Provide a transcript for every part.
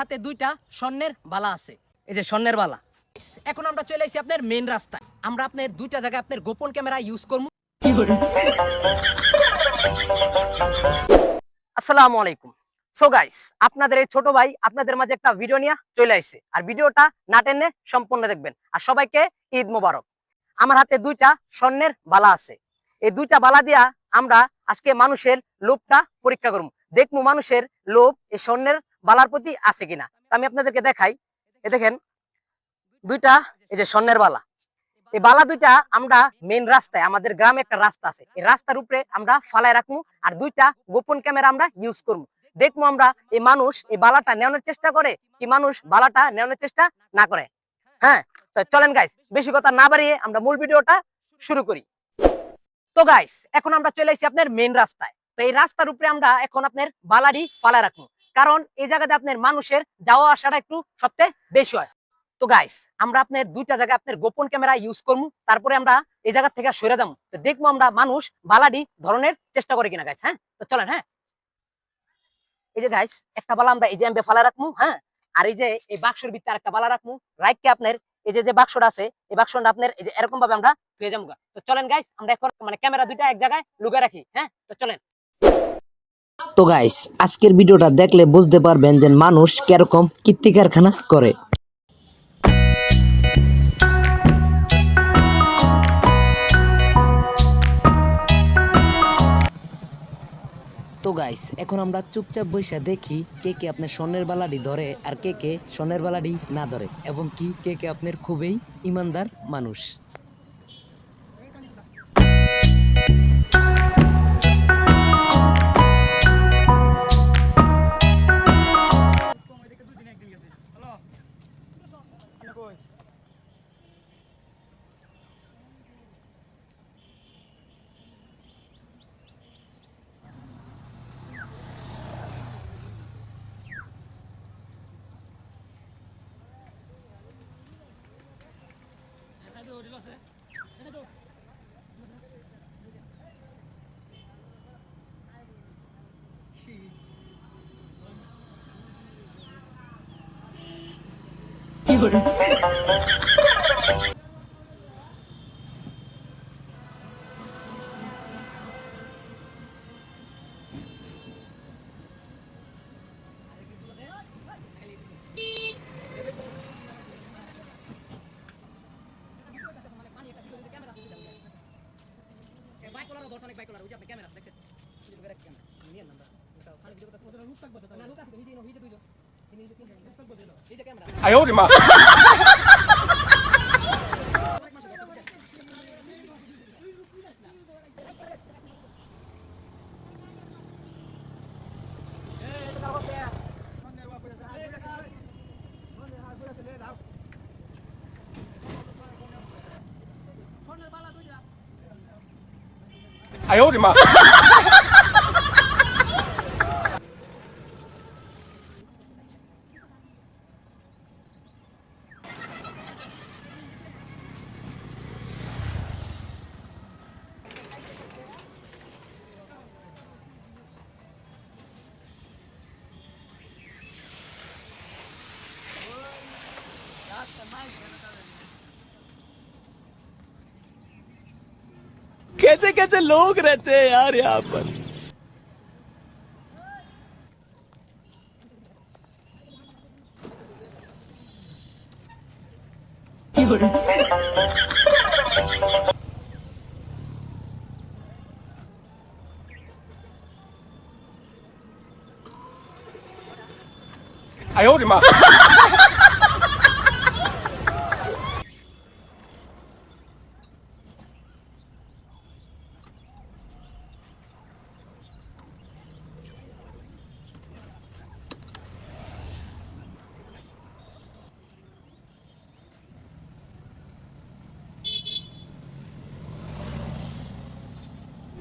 হাতে দুইটা স্বর্ণের বালা আছে। এই যে স্বর্ণের বালা। এখন আমরা চলে এসেছি আপনার মেন রাস্তায়। আমরা আপনার দুইটা জায়গায় আপনার গোপন ক্যামেরা ইউজ করব। আসসালামু আলাইকুম। সো গাইস আপনাদের এই ছোট ভাই আপনাদের মাঝে একটা ভিডিও নিয়ে চলে আসছে। আর ভিডিওটা না টেনে সম্পূর্ণ দেখবেন। আর সবাইকে ঈদ মোবারক। আমার হাতে দুইটা স্বর্ণের বালা আছে। এই দুইটা বালা দিয়া আমরা আজকে মানুষের লোভটা পরীক্ষা করব। দেখব মানুষের লোভ এই স্বর্ণের বালার প্রতি আছে কিনা? আমি আপনাদেরকে দেখাই। এ দেখেন, দুইটা, এই যে স্বর্ণের বালা। এই বালা দুইটা আমরা মেন রাস্তায়, আমাদের গ্রামে একটা রাস্তা আছে। এই রাস্তার উপরে আমরা ফালায় রাখব আর দুইটা গোপন ক্যামেরা আমরা ইউজ করব দেখব আমরা এই মানুষ এই বালাটা নেওয়ানোর চেষ্টা করে কি মানুষ বালাটা নেওয়ানোর চেষ্টা না করে। হ্যাঁ তো চলেন গাইস বেশি কথা না বাড়িয়ে আমরা মূল ভিডিওটা শুরু করি। তো গাইস এখন আমরা চলে এসেছি আপনার মেন রাস্তায়। তো এই রাস্তার উপরে আমরা এখন আপনার বালারি ফালা রাখব কারণ এই জায়গাতে আপনার মানুষের যাওয়া আসাটা একটু সবচেয়ে বেশি হয়। তো গাইস আমরা আপনার দুইটা জায়গায় আপনার গোপন ক্যামেরা ইউজ করব তারপরে আমরা এই জায়গা থেকে সরে যাব তো দেখব আমরা মানুষ বালাডি ধরনের চেষ্টা করে কিনা গাইস হ্যাঁ? তো চলেন হ্যাঁ? এই যে গাইস একটা বালা আমরা এই যে আমি ফালা রাখব হ্যাঁ? আর এই যে এই বাক্সের ভিতরে একটা বালা রাখব রাইটকে আপনার এই যে যে বাক্সটা আছে, এই বাক্সটা আপনার এই যে এরকম ভাবে আমরা পেয়ে যাব তো চলেন গাইস আমরা এখন মানে ক্যামেরা দুইটা এক জায়গায় লুকিয়ে রাখি হ্যাঁ? তো চলেন। তো গাইস আজকের ভিডিওটা দেখলে বুঝতে পারবেন যে মানুষ কীরকম কীর্তি কারখানা করে। তো গাইস এখন আমরা চুপচাপ বসে দেখি কে কে আপনার স্বর্ণের বালাডি ধরে আর কে কে স্বর্ণের বালাডি না ধরে এবং কি কে কে আপনার খুবই ইমানদার মানুষ। Спокойно. ক্যামেরা দেখছেন ক্যামেরা নিয়ে নাম্বার ওটা ওখানে ভিডিও করতে না লোক আছে নিজে নিজে দুইজন 哎呦我的妈！哎呦我的妈！कैसे कैसे लोग रहते हैं यार यहाँ पर I him up.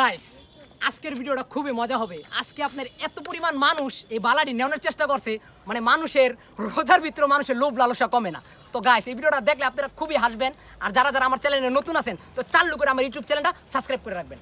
গাইস আজকের ভিডিওটা খুবই মজা হবে। আজকে আপনার এত পরিমাণ মানুষ এই বালাটি নেওয়ানোর চেষ্টা করছে মানে মানুষের রোজার ভিতরে মানুষের লোভ লালসা কমে না। তো গাইস এই ভিডিওটা দেখলে আপনারা খুবই হাসবেন, আর যারা যারা আমার চ্যানেলে নতুন আছেন, তো চালু করে আমার ইউটিউব চ্যানেলটা সাবস্ক্রাইব করে রাখবেন।